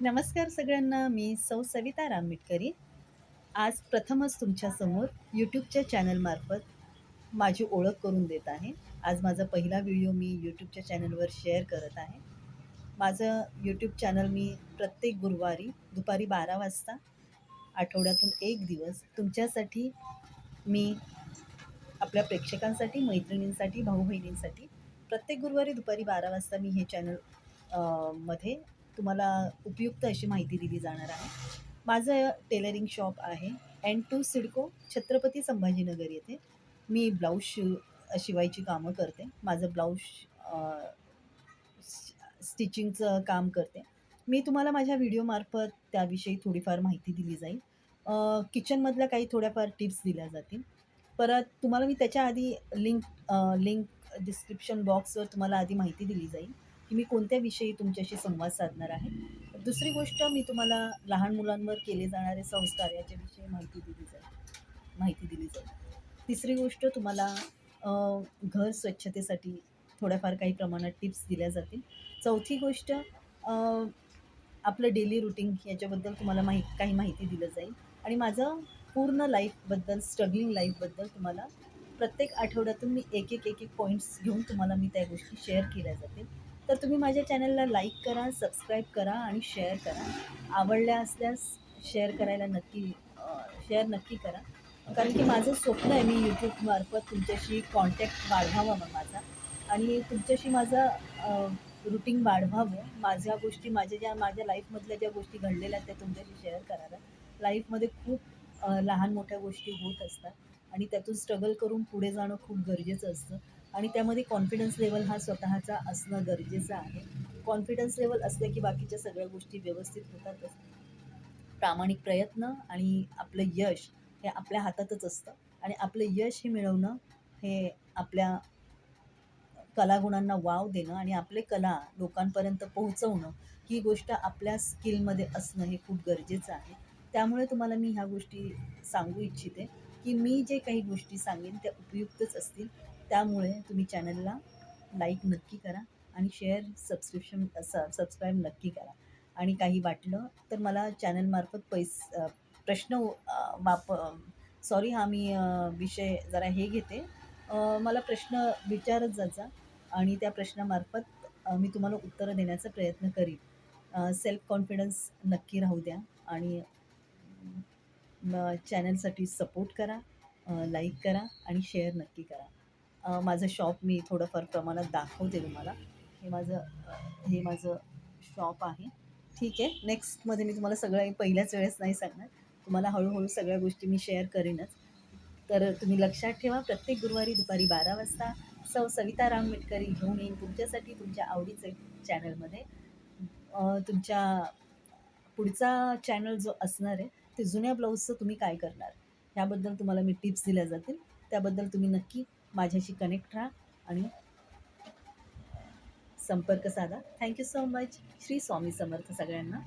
नमस्कार सगळ्यांना मी सौ सविता राममिटकरी आज प्रथमच तुमच्यासमोर यूट्यूबच्या चॅनलमार्फत माझी ओळख करून देत आहे. आज माझा पहिला व्हिडिओ मी यूट्यूबच्या चॅनलवर शेअर करत आहे. माझं यूट्यूब चॅनल मी प्रत्येक गुरुवारी दुपारी बारा वाजता आठवड्यातून एक दिवस तुमच्यासाठी मी आपल्या प्रेक्षकांसाठी मैत्रिणींसाठी भाऊ बहिणींसाठी प्रत्येक गुरुवारी दुपारी बारा वाजता मी हे चॅनलमध्ये तुम्हाला उपयुक्त अशी माहिती दिली जाणार आहे. माझं टेलरिंग शॉप आहे. एन टू सिडको छत्रपती संभाजीनगर येथे. मी ब्लाऊज शिव शिवायची कामं करते. माझं ब्लाऊज स्टिचिंगचं काम करते. मी तुम्हाला माझ्या व्हिडिओमार्फत त्याविषयी थोडीफार माहिती दिली जाईल. किचनमधल्या काही थोड्याफार टिप्स दिल्या जातील. परत तुम्हाला मी त्याच्या आधी लिंक लिंक डिस्क्रिप्शन बॉक्सवर तुम्हाला आधी माहिती दिली जाईल. की मी कोणत्या विषयी तुमच्याशी संवाद साधणार आहे? दुसरी गोष्ट मी तुम्हाला लहान मुलांवर केले जाणारे संस्कार याच्याविषयी माहिती दिली जाईल. माहिती दिली जाईल. तिसरी गोष्ट तुम्हाला घर स्वच्छतेसाठी थोड्याफार काही प्रमाणात टिप्स दिल्या जातील. चौथी गोष्ट आपलं डेली रुटीन याच्याबद्दल तुम्हाला माहि काही माहिती दिलं जाईल. आणि माझं पूर्ण लाईफबद्दल स्ट्रगलिंग लाईफबद्दल तुम्हाला प्रत्येक आठवड्यातून मी एक एक एक एक पॉईंट्स घेऊन तुम्हाला मी त्या गोष्टी शेअर केल्या जातील. तर तुम्ही माझ्या चॅनलला लाईक करा सबस्क्राईब करा आणि शेअर करा. आवडल्या असल्यास शेअर करायला नक्की शेअर नक्की करा. कारण की माझं स्वप्न आहे मी यूट्यूबमार्फत तुमच्याशी कॉन्टॅक्ट वाढवावा मग माझा. आणि तुमच्याशी माझं रुटीन वाढवावं. माझ्या गोष्टी माझ्या ज्या माझ्या लाईफमधल्या ज्या गोष्टी घडलेल्या आहेत त्या तुमच्याशी शेअर कराव्या लाईफमध्ये खूप लहान मोठ्या गोष्टी होत असतात. आणि त्यातून स्ट्रगल करून पुढे जाणं खूप गरजेचं असतं. आणि त्यामध्ये कॉन्फिडन्स लेवल हा स्वतःचा असणं गरजेचं आहे. कॉन्फिडन्स लेवल असलं की बाकीच्या सगळ्या गोष्टी व्यवस्थित होतातच. प्रामाणिक प्रयत्न आणि आपलं यश हे आपल्या हातातच असतं. आणि आपलं यश हे मिळवणं हे आपल्या कलागुणांना वाव देणं आणि आपले कला लोकांपर्यंत पोहोचवणं ही गोष्ट आपल्या स्किलमध्ये असणं हे खूप गरजेचं आहे. त्यामुळे तुम्हाला मी ह्या गोष्टी सांगू इच्छिते की मी जे काही गोष्टी सांगेन त्या उपयुक्तच असतील. त्यामुळे तुम्ही चॅनलला लाईक नक्की करा आणि शेअर सबस्क्रिप्शन स सबस्क्राईब नक्की करा. आणि काही वाटलं तर मला चॅनलमार्फत पैस प्रश्न वाप सॉरी हा मी विषय जरा हे घेते. मला प्रश्न विचारत जायचा आणि त्या प्रश्नामार्फत मी तुम्हाला उत्तरं देण्याचा प्रयत्न करीन. सेल्फ कॉन्फिडन्स नक्की राहू द्या आणि चॅनलसाठी सपोर्ट करा लाईक करा आणि शेअर नक्की करा. माझं शॉप मी थोडंफार प्रमाणात दाखवते तुम्हाला. हे माझं हे माझं शॉप आहे. ठीक आहे. नेक्स्टमध्ये मी तुम्हाला सगळं पहिल्याच वेळेस नाही सांगणार. तुम्हाला हळूहळू सगळ्या गोष्टी मी शेअर करेनच. तर तुम्ही लक्षात ठेवा प्रत्येक गुरुवारी दुपारी बारा वाजता सौ सविता राम मिटकरी घेऊन येईन तुमच्यासाठी तुमच्या आवडीचे चॅनलमध्ये तुमच्या पुढचा चॅनल जो असणार आहे ते जुन्या ब्लाऊजचं तुम्ही काय करणार? ह्याबद्दल तुम्हाला मी टिप्स दिल्या जातील. त्याबद्दल तुम्ही नक्की माझ्याशी कनेक्ट राहा आणि संपर्क साधा. Thank you so much Shri Swami Samarth सगळ्यांना.